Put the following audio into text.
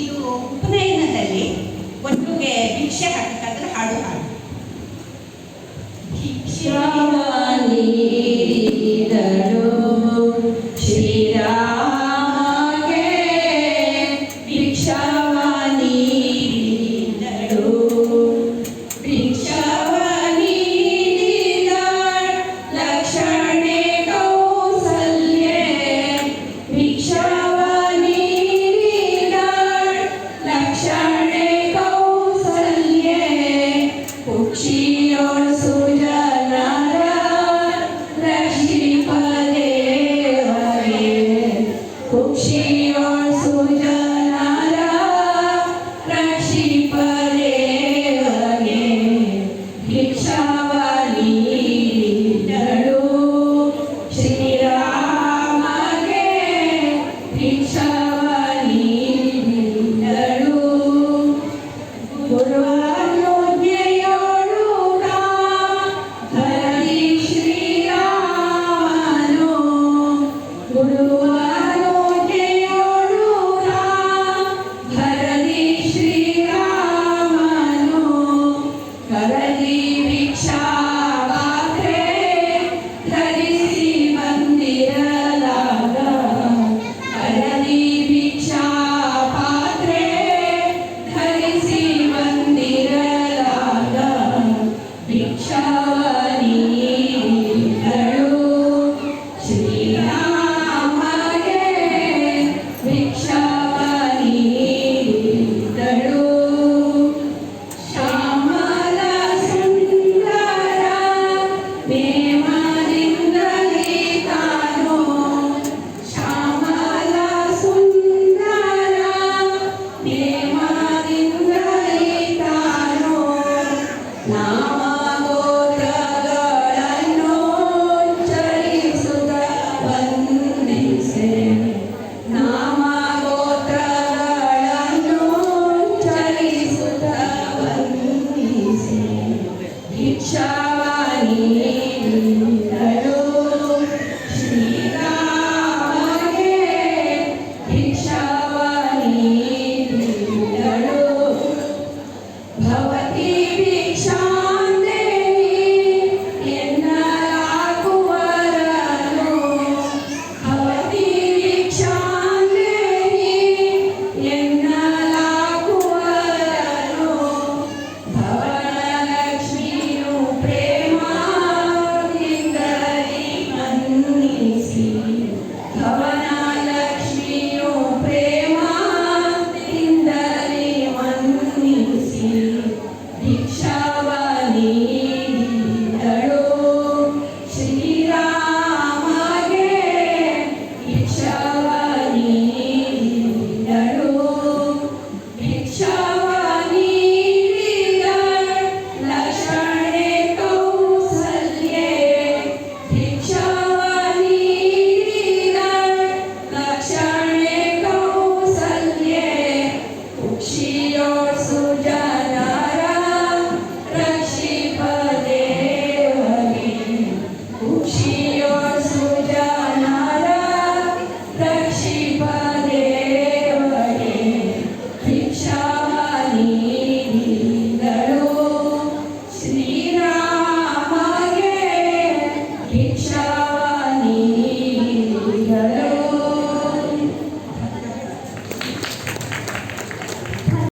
ಇದು ಉಪನಯನದಲ್ಲಿ ಒಟ್ಟಿಗೆ ಭಿಕ್ಷೆ ಹಾಕಬೇಕಾದ್ರೆ ಹಾಡು ಹಾಡು. ಭಿಕ್ಷಾ ನೀಡಿದಳು ಶ್ರೀರಾಮ she or Sujan.